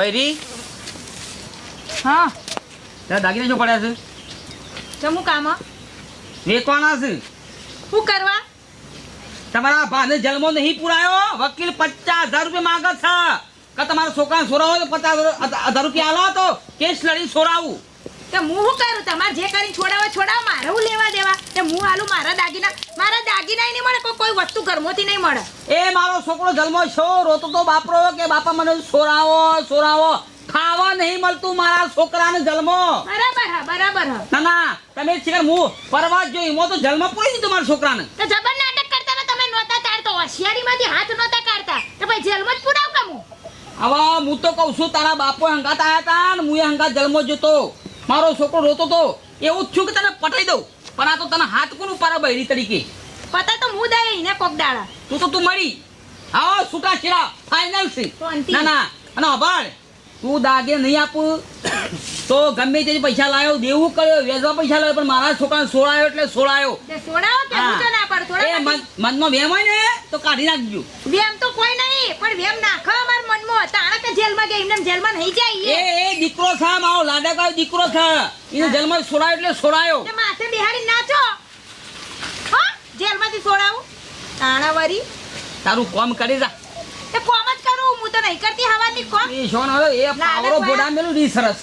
બૈરી? હા. તારા દાગીને શું પડ્યા છે? જમું કામ વેચવાના છે? શું કરવા? તમારા ભાને જન્મો નહીં પુરાયો? વકીલ પચાસ હજાર રૂપિયા માંગે છે. કે તમારા છોકરા સોરાવો તો પચાસ હજાર રૂપિયા આલો તો કેસ લડી સોરાવું. તો હું શું કરું? તમારે જે કરી છોડાવો છોડાવો મારે હું લેવા દેવા? તે હું આલું મારા દાગીના મારા દાગીના નહીં મળે કોઈ કોઈ વસ્તુ ઘરમાંથી નહીં મળે. એ મારો છોકરો જન્મો છો રોતો તો બાપરો કે બાપા મને છોરાવો છોરાવો ખાવા નહીં મળતું મારા છોકરાને જન્મો. બરાબર હા બરાબર હા. ના ના તમે છે હું પરવા જ જોઈ હું તો જન્મ પૂરી દીધું મારા છોકરાને. તો જબર નાટક કરતા તમે નહોતા કાઢતો હોશિયારીમાંથી હાથ નહોતા કાઢતા. તો ભાઈ જેલમાં જ પુરાવ કામ હવે હું તો કહું છું તારા બાપો હંગાત આયા તા ને હું હંગાત જન્મો જોતો. મારો છોકરો રોતો તો એવું જ છું કે તને પટાઈ દઉં. પણ આ તો તને હાથ કોનું પારા બૈરી તરીકે? પતા તો હું દઈ ને કોક દાડા તું તો તું મળી આવો છૂટા છેડા ફાઇનલ છે ના ના. અને અભાર તું દાગે નહીં આપું. તો ગમે તે પૈસા લાવ્યો દેવું કર્યો વેચવા પૈસા લાવ્યો પણ મારા છોકરા સોળાયો એટલે સોળાયો. એ મનમાં વેમ હોય ને તો કાઢી નાખજો. વેમ તો કોઈ નહીં પણ વેમ નાખો અમાર મનમાં. તાણે કે જેલમાં ગયા એમને જેલમાં નહીં જાય એ દીકરો છે મારો લાડકાયો દીકરો છે. એને જેલમાં સોળાયો એટલે સોળાયો. માથે બિહારી નાચો. હા જેલમાંથી સોળાવું. તાણા વરી તારું કોમ કરી જા. તે કોમ જ કરું હું તો નહીં કરતી હવાની કોમ. એ શોન હવે એ પાવરો. ભોડા મેલું ની સરસ.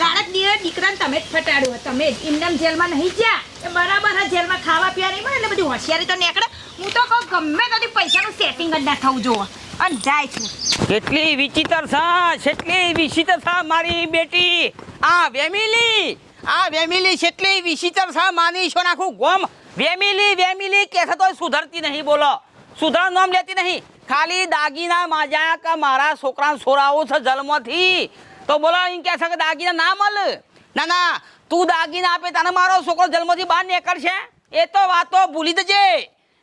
લાડક દીએ દીકરાને તમે જ ફટાડ્યો તમે જ ઇન્ડમ જેલમાં નહીં ગયા. એ બરાબર હા જેલમાં ખાવા પીવા નહીં મળે એટલે બધી હોશિયારી તો નીકળે. હું તો કહું ગમે ત્યાંથી પૈસાનું સેટિંગ જ ના થવું જોવો. અને જાય છું. કેટલી વિચિત્ર સા કેટલી વિચિત્ર સા મારી બેટી. આ વેમિલી આ વેમિલી કેટલી વિચિત્ર સા માની છો નાખું ગોમ. વેમિલી વેમિલી કેસે તો સુધરતી નહીં બોલો. સુધર નામ લેતી નહીં. ખાલી દાગીના માજા કે મારા છોકરાને છોરાઓ છે જન્મથી? તો બોલો એમ કે છે કે દાગીના ના મળ ના ના, તું દાગીના આપે તને મારો છોકરો જન્મથી બહાર નીકળશે? એ તો વાતો ભૂલી જજે.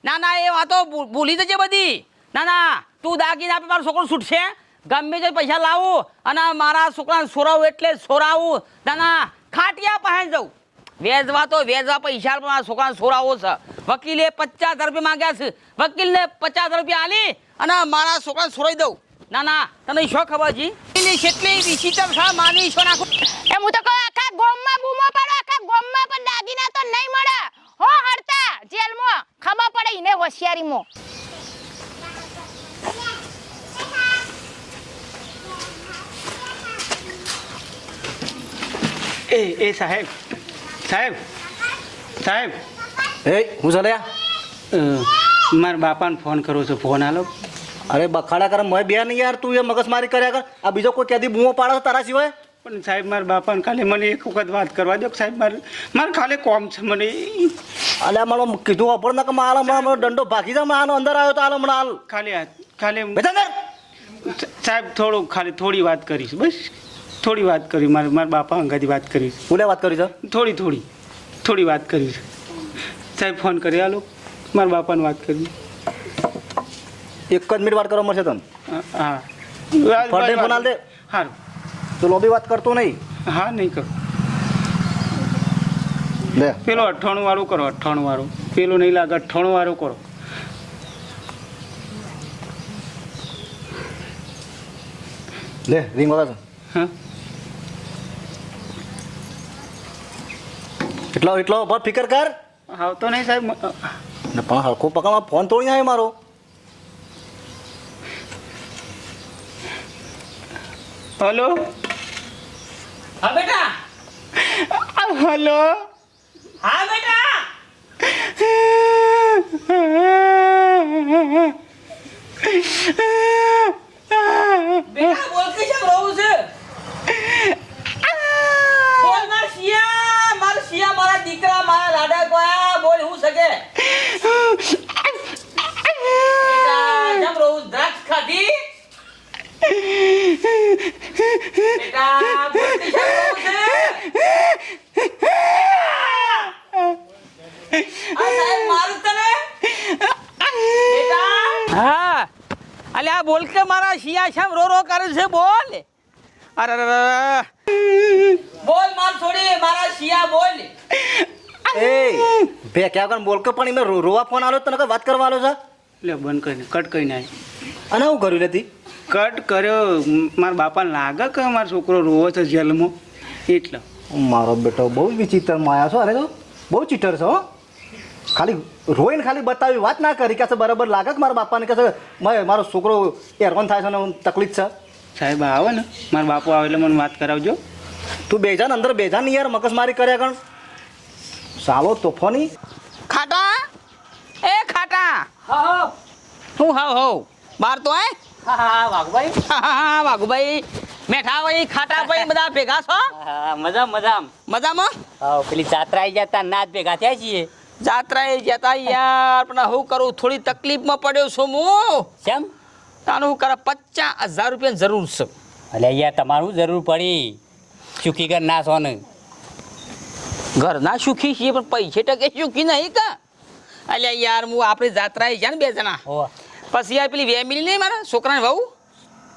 ના ના, એ વાતો ભૂલી જજે બધી. ના ના, તું દાગીના આપે મારો છોકરો છૂટશે? ગમે તે પૈસા લાવું અને મારા છોકરા છોરાવું એટલે સોરાવું ના ના, ખાટિયા પાસે જવું વેચવા તો વેચવા પૈસા પણ મારા છોકરાને સોરાવો છે. વકીલે પચાસ રૂપિયા માંગ્યા છે. વકીલને પચાસ રૂપિયા આલી અને મારા છોકરાને છોડાઈ દઉં. ના ના તને શું ખબર જી? એની કેટલી વિચિત્ર છે માની છો નાખું. એ હું તો કહું આખા ગોમમાં બૂમો પાડો આખા ગોમમાં પણ દાગીના તો નહીં મળે. હો હડતા જેલમાં. ખબર પડે ઈને હોશિયારીમાં. એ એ સાહેબ સાહેબ સાહેબ. એ હું ચાલ્યા? મારા બાપાને ફોન કરું છું ફોન આલો. અરે બખાડા કરે મેં બે નહીં યાર તું એ મગજમારી કર્યા કર. આ બીજો કોઈ ક્યાંથી બૂમો પાડે તારા સિવાય? પણ સાહેબ મારા બાપાને ખાલી મને એક વખત વાત કરવા દો સાહેબ મારે મારે ખાલી કોમ છે મને. અલ્યા મારો કીધું અપર ના કે હમણાં હમણાં દંડો ભાગી જા આનો અંદર આવ્યો તો હાલ હમણાં હાલ. ખાલી આ- ખાલી સાહેબ થોડું ખાલી થોડી વાત કરીશ બસ. થોડી વાત કરી મારે મારા બાપા અંગાથી વાત કરીશ બોલે વાત કરી છે? થોડી થોડી. થોડી વાત કરીશ સાહેબ ફોન કરી આલો મારા બાપાને વાત કરી. એક જ મિનિટ વાત કરવા મળશે તને? હા દે, ફોન હાલ દે. સારું તો લોબી વાત કરતો નહીં. હા નહીં કરું. લે. પેલો અઠ્ઠાણું વાળું કરો અઠ્ઠાણું વાળું. પેલું નહીં લાગે અઠ્ઠાણું વાળું કરો. લે રિંગ વગર હા. એટલો એટલો ફિકર કર. આવતો નહીં સાહેબ ને પણ હરખો પકડમાં ફોન તોડી આવે મારો. હલો? હા બેટા. હલો? હા બેટા. બેટા બોલ કે કેમ રહું છે? બોલ માર શિયા માર શિયા મારા દીકરા મારા લાડા કોયા બોલ હું શકે? બેટા દ્રાક્ષ ખાધી? બેટા બોલ કે છે? આ સાહેબ મારું તને? બેટા? હા. અલ્યા બોલ કે મારા શિયા શામ રો રો કરે છે બોલ. અરે બોલ માર છોડી મારા શિયા બોલ. એ બે ક્યાં કર બોલ કે પણ મેં રોવા ફોન આલો તને કઈ વાત કરવા આવ્યો છે લે બંધ કરીને કટ કરીને અને હું કર્યું લેતી કટ કર્યો. મારા બાપાને લાગે કે મારો છોકરો રોવો છે જેલમાં? એટલે. મારો બેટો બહુ વિચિત્ર માયા છો. અરે તો બહુ ચીટર છો હો. ખાલી રોઈને ખાલી બતાવી વાત ના કરી. કે બરાબર લાગે કે મારા બાપાને? કે મારો છોકરો હેરાન થાય છે ને તકલીફ છે. સાહેબ આવે ને. મારા બાપુ આવે એટલે મને વાત કરાવજો. તું બેજાન અંદર બેજા નહીં યાર મગજમારી કર્યા કણ. સાલો તોફાની. ખાટા? એ ખાટા. હા હા. હું હા હો બાર તો હે હા હા વાઘભાઈ. હા, હા, હા, વાઘુભાઈ. મેઠા ભાઈ બધા ભેગા છો? હા મજા મજા મજામાં. હા પેલી જાત્રા આવી જતા નાચ ભેગા થયા છીએ. જાત્રાએ જતા યાર પણ હું કરું? થોડી તકલીફમાં પડ્યો છું હું. કેમ તાનું હું કરે પચાસ હજાર રૂપિયાની જરૂર છે. એટલે અહીંયા તમારું જરૂર પડી. ચૂકી કર ના ઘર ના સુખી છીએ પણ પૈસે ટકે સુખી નહીં કા. અલ્યા યાર હું આપણે જાત્રા ગયા ને બે જણા. પછી યાર પેલી વેમિલી નહીં મારા છોકરાને વહુ?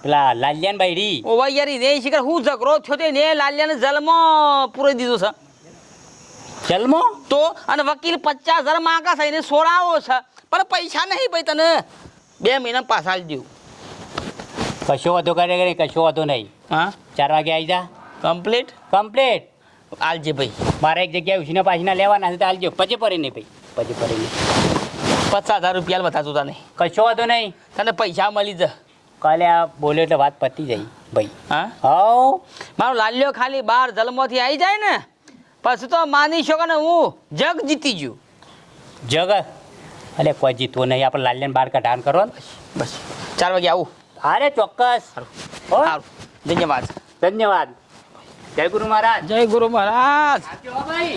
પેલા લાલિયાન બાઈડી ઓવા યાર ઈ નહીં શીખર હું ઝઘડો થયો તે ને લાલ્યાને જલમો પૂરી દીધો છે. જલમો? તો અને વકીલ પચાસ હજાર માંગા છે એને સોરાવો છે. પણ પૈસા નહીં ભાઈ તને. બે મહિના પાછા જ દઉં. કશો વાંધો કરે કરે કશો વાંધો નહીં. હા? ચાર વાગે આવી જા. કમ્પ્લીટ કમ્પ્લીટ આલજે ભાઈ. મારે એક જગ્યાએ ઉછીના પાછીના લેવાના છે તો આલજો. પછી પડે નહીં ભાઈ પછી પડે નહીં. પચાસ હજાર રૂપિયા બતાતું તને. કશો વાંધો નહીં. તને પૈસા મળી જ કાલે આ બોલ્યો એટલે વાત પતી જાય ભાઈ. હા? હવ. મારો લાલ્યો ખાલી બાર જલમોથી આવી જાય ને પછી તો માની શકો ને હું જગ જીતી ગયું. જગ? અલે કોઈ જીતવું નહીં આપણે લાલિયાન બાર કઢાણ કરો ને બસ ચાર વાગે આવું. અરે ચોક્કસ. સારું ધન્યવાદ. ધન્યવાદ. જય ગુરુ મહારાજ. જય ગુરુ મહારાજ.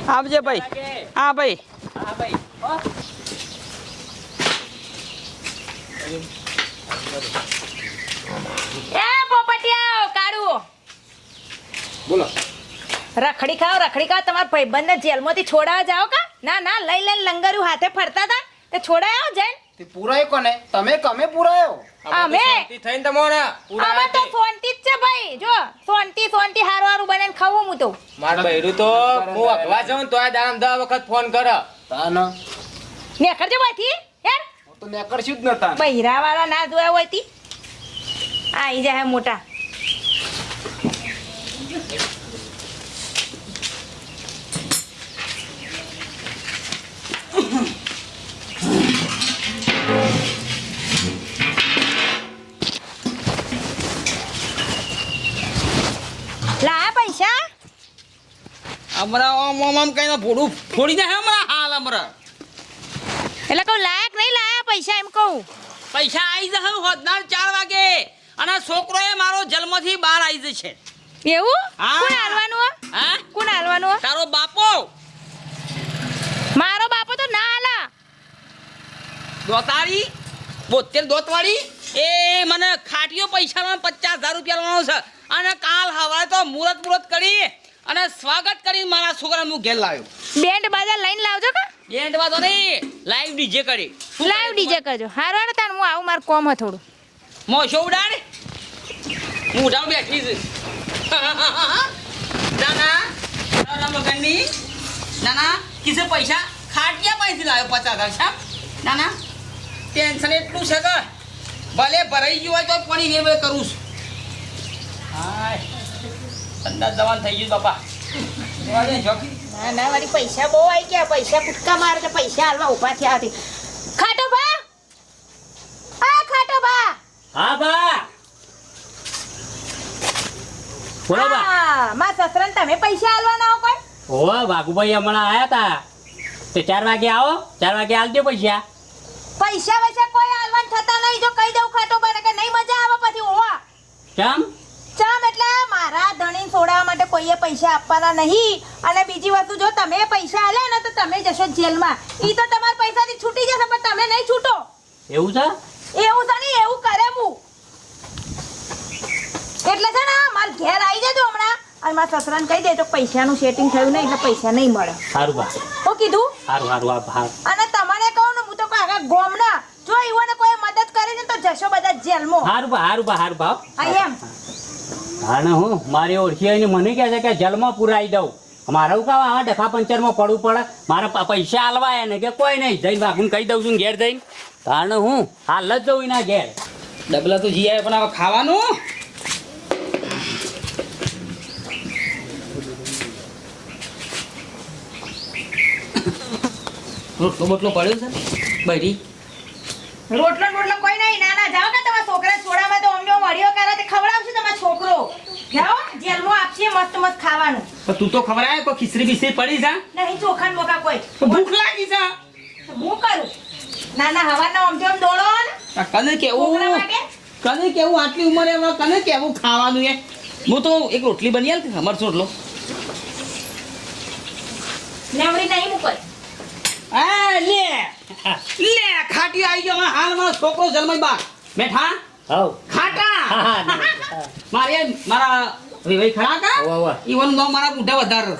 આપજે ભાઈ. હા ભાઈ. હા ભાઈ. હો. એ પોપટિયા કાઢું બોલો. રખડી ખાઓ રખડી ખાઓ તમારા ભાઈબંધને જેલમાંથી છોડાવવા જાઓ કા? ના ના લઈ લઈને લંગર્યું હાથે ફરતા હતા તે છોડાયો જૈન. તે પુરાયો કોને? તમે કમે પુરાયો? અમે? થઈને તમોને અમે તો સોનતી જ છે ભાઈ. જો સોનતી સોનતી હારું હારું બનાવીને ખાવું હું તો. માર બૈરું તો હું અગવા જાઉં તો આ દામ દા વખત ફોન કર. તાન. નેકરજો બાથી યાર હું તો નેકરશું જ નતા. બૈરા વાળા ના ધોયા હોય તી. આઈ જાય મોટા. લાયા પૈસા? હમણાં આમ આમ કઈ ભોડું ફોડી જાય હમણાં હાલ હમણાં એટલે કહું પૈસા એમ કહું? પૈસા આવી જશે હોદનાર ચાર વાગે. અને છોકરો એ મારો જન્મથી બહાર આવી જશે એવું? કોણ હાલવાનું હો? કોણ હાલવાનું? તારો બાપો? મારો બાપો તો ના હાલા. દોતારી? બોતેર દોતવાળી? એ મને ખાટીઓ પૈસાનો પચાસ હજાર રૂપિયા લેવાનો છે. અને કાલ હવારે તો મુહૂર્ત મુહૂર્ત કરી અને સ્વાગત કરી મારા છોકરા હું ઘેર લાવ્યો. બેન્ડ બાજા લઈને લાવજો કા? બેન્ડ વાતો નહીં. લાઈવ ડીજે કરી. લાઈવ ડીજે કરજો. હારો ને તાર હું આવું મારું કોમ હે થોડું. મોશો ઉડાડ? હું ઉડાવ બેઠી છે નાના તારા મગનની નાના કિસે પૈસા. ખાટિયા પૈસા લાવ્યો પચાસ હજાર સાહેબ નાના ટેન્શન એટલું છે કે ભલે ભરાઈ ગયું હોય તો પાણી વેર કરું છું. હાય. અંદાજ જવાન થઈ ગયું બાપા. જોખી. ના ના મારી પૈસા બહુ આવી ગયા. પૈસા કુટકા મારે તો પૈસા હાલવા ઊભા થયા હતી ખાટો બા આ ખાટો બા હા બા બોલો બા હા માં સસરાને તમે પૈસા હાલવાના હો કોઈ ઓવા વાઘુભાઈ હમણાં આયા તા. તે ચાર વાગે આવો. ચાર વાગે આલજો પૈસા. પૈસા વૈસા કોઈ હાલવાન થતા નહીં. જો કહી દઉં ખાટો બા કે નહીં મજા આવે પછી ઓવા. કેમ? મારા ધણી છોડાવવા માટે કોઈએ પૈસા આપવાના નહીં. અને બીજી વસ્તુ જો તમે પૈસા આલ્યા ને તો તમે જશો જેલમાં. ઈ તો તમારા પૈસાથી છૂટી જશે પણ તમે નહીં છૂટો. એવું છે? એવું છે નહીં એવું કરે હું. એટલે છે ને માર ઘેર આવી જજો હમણાં. અને મારા સસરાને કહી દેજો પૈસાનું સેટિંગ થયું નહીં એટલે પૈસા નહીં મળે. સારું બા. હું કીધું? સારું સારું આ અને તમારે કહું ને હું તો આગળ ગોમના. જો ઈવોને કોઈ મદદ કરે ને તો જશો બધા જેલમાં. સારું બા સારું બા સારું બા આ એમ. હા ને હું મારી ઓળખી આવીને મને કહે છે કે જલમાં પુરાઈ દઉં. મારે એવું કાવા આવા ડખા પંચરમાં પડવું પડે? મારે પૈસા હાલવા ને કે કોઈ નહીં. જઈને વાઘુને કહી દઉં છું ને ઘેર જઈને. તાણે હું હાલ જ જઉં એના ઘેર. ડબલા તો જીયા પણ હવે ખાવાનું? રોટલો બોટલો પડ્યો છે બૈરી? રોટલો રોટલો કોઈ નહીં. ના ના જાઓ ને તમારા છોકરા છોડામાં તો અમને મળ્યો કરે તે ખવડાવશે તમારો છોકરો. જાઓ જેલમો આપશે મસ્ત મસ્ત ખાવાનું. પણ તું તો ખવડાય કોઈ ખીચડી બિસ્તરી પડી જા. નહીં ચોખા મોકા કોઈ. ભૂખ લાગી જા. હું કરું? ના ના હવાના તેમ દોડો ને. કને કેવું? કને કેવું? આટલી ઉંમરે એમાં કને કેવું ખાવાનું એ? હું તો એક રોટલી બની આલ કે અમાર રોટલો. લેમડી નહીં મૂકઈ આ લે. લે ખાટી આવી ગયો હાલમાં હાલ મારો છોકરો જન્મય બા મેઠા? હવ ખાટા. મારે મારા વિવેક ખરા કા. ઈવન નો મારા બુઢા વધારે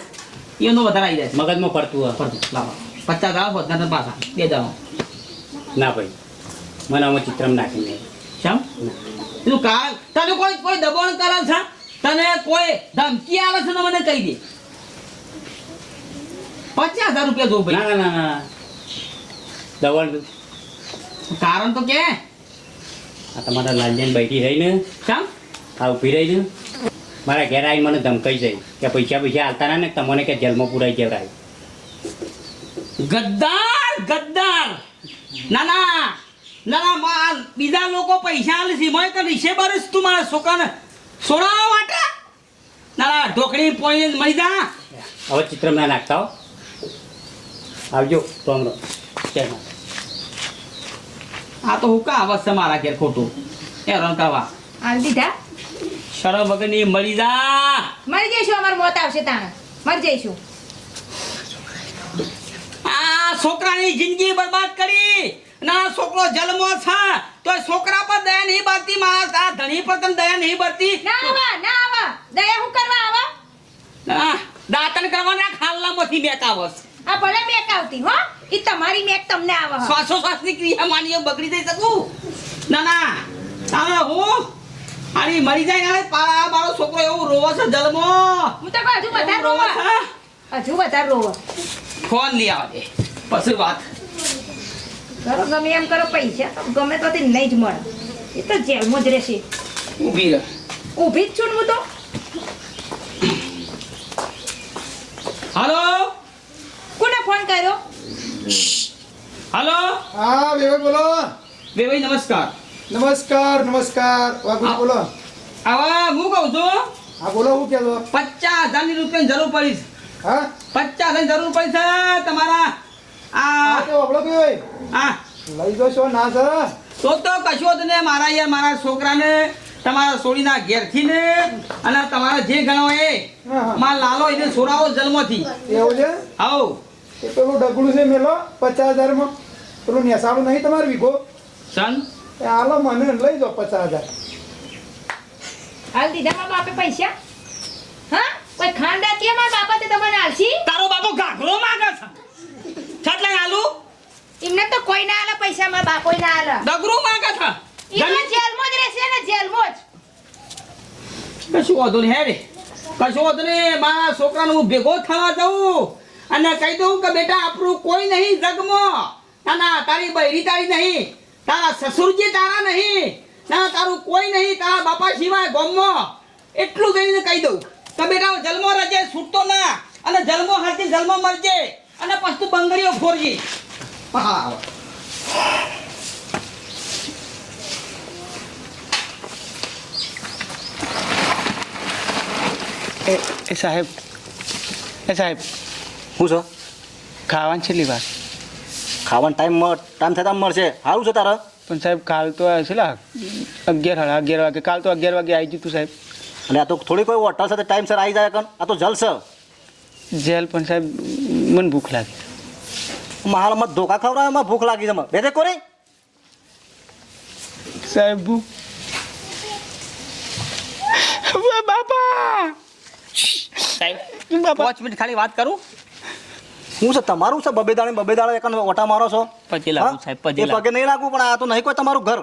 ઈવન વધારે આવી જાય. મગજમાં પડતું હોય. ફરતું લાવો. પચાસ આવો વધારે પાછા. બે જાવ ના ભાઈ. મને આમાં ચિત્રમ નહીં. શમ? તું કાલ. તને કોઈ કોઈ દબાણ કરે છે? તને કોઈ ધમકી આવે છે ને મને કહી દે. પચાસ હજાર રૂપિયા જો ભાઈ. ના ના ના. દવણ. કારણ તો કે. આ તમારા લાંજન બેઠી રહીને શમ આ ઊભી રહીને મારા ઘેર આવીને મને ધમકાઈ જાય કે પૈસા પૈસા હાલતા ના ને તમને કે જેલમાં પુરાઈ જવરાય. ગદ્દાર ગદ્દાર. ના ના. ના ના માં બીજા લોકો પૈસા આલે છે. મને તો રીસે બરસ તું મારા છોકરાને સોડાવા માટે. ના ના ઢોકળી પોણી મળી જા. હવે ચિત્ર ના નાખતા હો. આવજો તો હમણો. ચાલ. આ તો હું કા આવત છે મારા ઘેર ખોટું? એ રંકાવા આલ દીધા? શરમ વગરની મળી જા. મરી જઈશું અમાર મોત આવશે તાણે. મરી જઈશું. આ છોકરાની જિંદગી બરબાદ કરી ના છોકરો જન્મો છે તો છોકરા પર દયા નહીં બરતી મારા આ ધણી પર તને દયા નહીં બરતી. ના આવા ના આવા. દયા હું કરવા આવા? ના, દાંતણ કરવાના ખાલ્લામાંથી બેકાવસ આ ભલે બેકાવતી હો. ઈ તમારી મેક તમને આવે. શ્વાસોશ્વાસની ક્રિયા માની બગડી જઈ શકું? ના ના. તમે હું? આની મરી જાય ને પાળા મારો છોકરો એવું રોવે છે જલમો. હું તો હજુ વધારે રોવે હજુ વધારે રોવે. ફોન લઈ આવે પછી વાત. કરો ગમે એમ કરો પૈસા તો ગમે તે નહીં જ મળે. એ તો જેલમાં જ રહેશે. ઊભી રહે. ઊભી જ છું હું તો. હાલો? કોને ફોન કર્યો? હાલો? હા વિવેક બોલો. ભાઈ નમસ્કાર. નમસ્કાર નમસ્કાર. વાગુ બોલો. આવા હું કહું છું? હા બોલો હું કહેતો. પચાસ હજારની રૂપિયાની જરૂર પડી હા? પચાસ હજાર જરૂર પડી છે તમારા. હા આ ઓબળો કયો આ લઈ જશો ના સર તો તો કશો જ ને મારા યાર મારા છોકરાને તમારા સોડીના ઘેરથી ને અને તમારા જે ગણો એ હા, હા. મારા લાલો એને સોરાવો જન્મથી. એવું છે? આવો એ પેલું ડગલું છે મેલો પચાસ હજારમાં. પેલું નેસાડું નહીં તમારે વીઘો? સન એ હાલો મને લઈ જાઓ પચાસ હજાર. હાલ દીધા મારા બાપે પૈસા? હા? કોઈ ખાંડા હતી મારા બાપા તે તમને આલસી તારો બાપો ગાઘરો માંગે છે. છટલે આલુ? એમને તો કોઈ ના આલે પૈસા મારા બાપો ના આલે. ડગરું માંગે છે. તો જેલમાં જ રહેશે ને જેલમાં જ. કશું વાંધો નહીં હે રે. કશું વાંધો નહીં મારા છોકરાનું ભેગો થવા દઉં અને કહી દઉં કે બેટા, આપણું કોઈ નહીં જગમાં. ના ના તારી બૈરી તારી નહીં. તારા સસુરજી તારા નહીં. ના, તારું કોઈ નહીં. તારા બાપા સિવાય ગોમમાં એટલું કહીને કહી દઉં. કે બેટા જન્મો રજે, છૂટતો ના. અને જલમો હાથી જલમો મરજે. અને પછી તું બંગડીઓ ફોરજી સાહેબ. એ સાહેબ. શું છો? ખાવાની છેલ્લી વાર. ખાવાનો ટાઈમ ટાઈમ થતાં મળશે. સારું છે તારે? પણ સાહેબ કાલ તો છે લા અગિયાર સાડા અગિયાર વાગે કાલ તો અગિયાર વાગે આવી જતું સાહેબ. અને આ તો થોડી કોઈ હોટલ સાથે ટાઈમસર આવી જાય કણ? આ તો જલશે. જેલ પણ સાહેબ મને ભૂખ લાગી. મારામાં ધોકા ખવડાવે એમાં ભૂખ લાગી તમે બેસે કોરી સાહેબ ભૂખ. બાપા સાહેબ બાપા! પાંચ મિનિટ ખાલી વાત કરું? શું છે તમારું છે બબે દાડે બબે દાડે એકન ઓટા મારો છો? પછી લાગુ હા? સાહેબ પછી પગે નહીં લાગુ પણ આ તો નહીં કોઈ તમારું ઘર.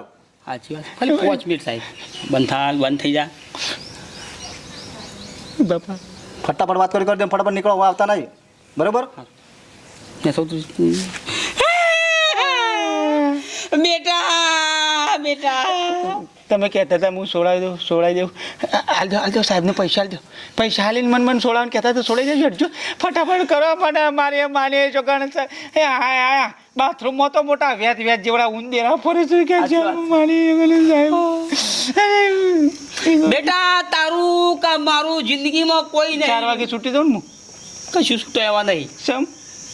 સાચી વાત. ખાલી પાંચ મિનિટ સાહેબ. બંધ થા બંધ થઈ જા. બાપા. ફટાફટ વાત કરી કરી દે ફટાફટ નીકળો હવે આવતા નહીં. બરોબર? ને બેટા બેટા. તમે કહેતા હતા હું સોડાવી દઉં સોડાવી દઉં. આલજો આલજો સાહેબને પૈસા આલજો પૈસા હાલીને મન મન સોડાવવાનું કહેતા તો સોડાઈ દેજો હટજો. ફટાફટ કરો પણ મારે માને ચોકણ એ હા હા બાથરૂમમાં તો મોટા વ્યાજ વ્યાજ જેવડા ઉંદેરા ફરે છે કે છે મારી મને સાહેબ બેટા તારું કે મારું જિંદગીમાં કોઈ ચાર નહીં વાગે છૂટી દઉં ને હું? કશું છૂટો એવા નહીં. સમ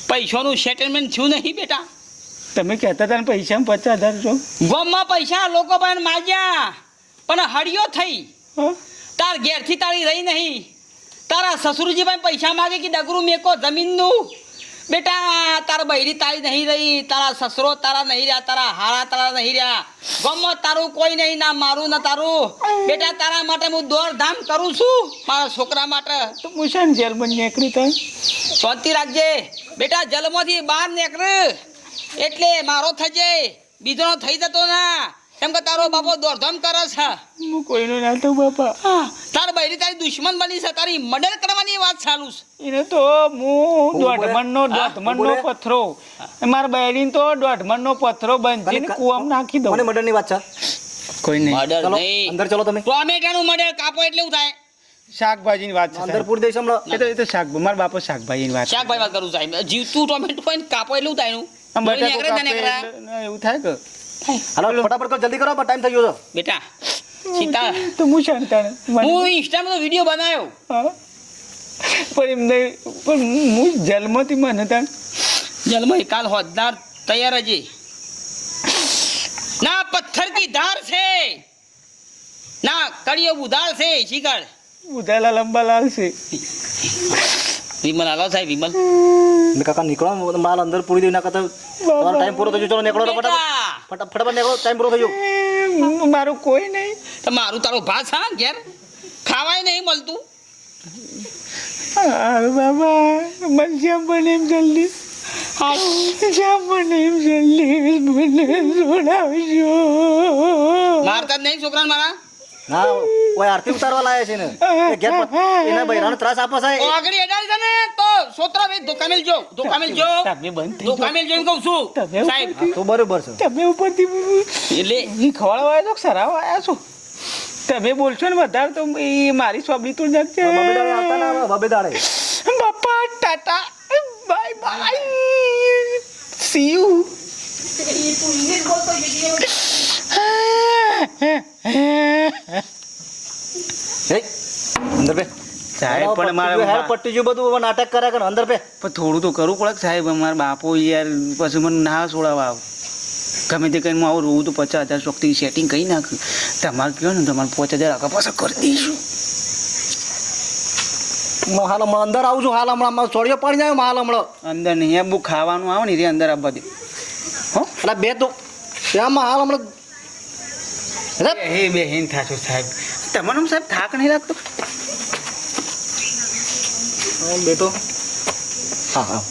પૈસાનું સેટલમેન્ટ થયું નહીં બેટા. તમે કહેતા હતા ને પૈસા પચાસ હજાર છો ગોમમાં પૈસા લોકો પણ માગ્યા. પણ હળિયો થઈ. તાર ઘેરથી તારી રહી નહીં. તારા સસુરજી પણ પૈસા માગે કે ડગરું મેકો જમીનનું? બેટા તારા બૈરી તારી નહીં રહી. તારા સસરો તારા નહીં રહ્યા તારા હારા તારા નહીં રહ્યા. ગમો તારું કોઈ નહીં ના મારું ના તારું. બેટા તારા માટે હું દોડધામ કરું છું. મારા છોકરા માટે. તો છે જેલમાં નીકળી થાય શાંતિ રાખજે. બેટા જલમાંથી બહાર નીકળ. એટલે મારો થજે. બીજો થઈ જતો ના. કેમ કે તારો બાપો દોડધામ કરે છે. હું કોઈનો ના બાપા. તાર બૈરી તારી દુશ્મન બની છે. તારી મર્ડર કરવાની વાત ચાલુ છે. એને તો હું દોઢમણનો દોઢમણનો પથરો મારા બહેરીને તો દોઢમણનો પથરો બંધીને કુવામાં નાખી દઉં. મને મર્ડરની વાત છે. કોઈ નહીં. મર્ડર નહીં. અંદર ચલો તમે. ટોમેટાનું મર્ડર? કાપો એટલે એવું થાય. શાકભાજીની વાત છે અંદર. પૂરી દઈશ હમણાં. એ તો એ તો શાક મારા બાપો શાકભાજીની વાત છે. શાકભાઈ વાત કરું સાહેબ. જીવતું ટોમેટો હોય ને કાપો એટલે થાય એનું. બટાકો કાપે એટલે એવું થાય કે? હાલો ફટાફટ કરો જલ્દી કરો ટાઈમ થઈ ગયો છે. બેટા સીતા. તો હું શાંતાને હું ઇન્સ્ટામાં તો વીડિયો બનાવ્યો. પણ એમ પણ હું જન્મથી મને તાણ જલમય કાલ હોદનાર તૈયાર જ ના પથ્થર કી ધાર છે. ના કડિયો બુધાર છે શીકર ઉધાલા લંબા લાલ છે. વિમલ આલો સાહેબ વિમલ. મેં કાકા નીકળો માલ અંદર પૂરી દઈ ના કરતા તમારો ટાઈમ પૂરો થઈ ગયો. ચલો નીકળો તો ફટાફટ. ફટાફટ નીકળો ટાઈમ પૂરો થઈ ગયો. મારું કોઈ નહીં. તો મારું તારો ભાત હા ઘેર? ખાવાય નહીં મળતું હારું બાબા મને જેમ બને એમ જલ્દી. જેમ બને એમ જલ્દી. મને છોડાવજો મારતા જ નહીં છોકરા મારા? ના કોઈ આરતી ઉતારવા લાયા છે ને. એ ઘેર એના બૈરાનો ત્રાસ આપવા સાહેબ આગળ એડાડી છે ને તો સોતરા ભાઈ દુકાને જો દુકાને જો તમે બંધ થઈ જાઓ. ધોકામેલ કહું છું. સાહેબ તો બરોબર છે. તમે ઉપરથી એટલે આવ્યા છો કે સરાવવા આવ્યા છો? તમે બોલશો ને વધારે તો એ મારી સોબડી તો જશે બબે દાડે આવતા ના આવે, બબે દાડે બાપા tata bye bye. See you અંદર બે. સાહેબ, પણ મારે હેર પટ્ટી જેવું બધું નાટક કર્યા કરે અંદર બે? પણ થોડું તો કરવું પડે સાહેબ મારા બાપો યાર પછી મને ના છોડાવવા આવ. ગમે તે કંઈ હું આવું રોવું તો પચાસ હજાર શોખથી સેટિંગ કરી નાખ્યું તમારે કહો ને તમારે પાંચ હજાર આગળ પાછા કરી દઈશું. હાલ હમણાં અંદર આવું છું હાલ હમણાં મારો સોળિયો પાડી જાય હાલ હમણાં. અંદર નહીં બહુ ખાવાનું આવે ને રે અંદર આ દે હો? એટલે બે તો ત્યાંમાં હાલ હમણાં હે બે હેન થાશો સાહેબ. તમને સાહેબ થાક નહીં લાગતો? હા, બેટો. હા હા.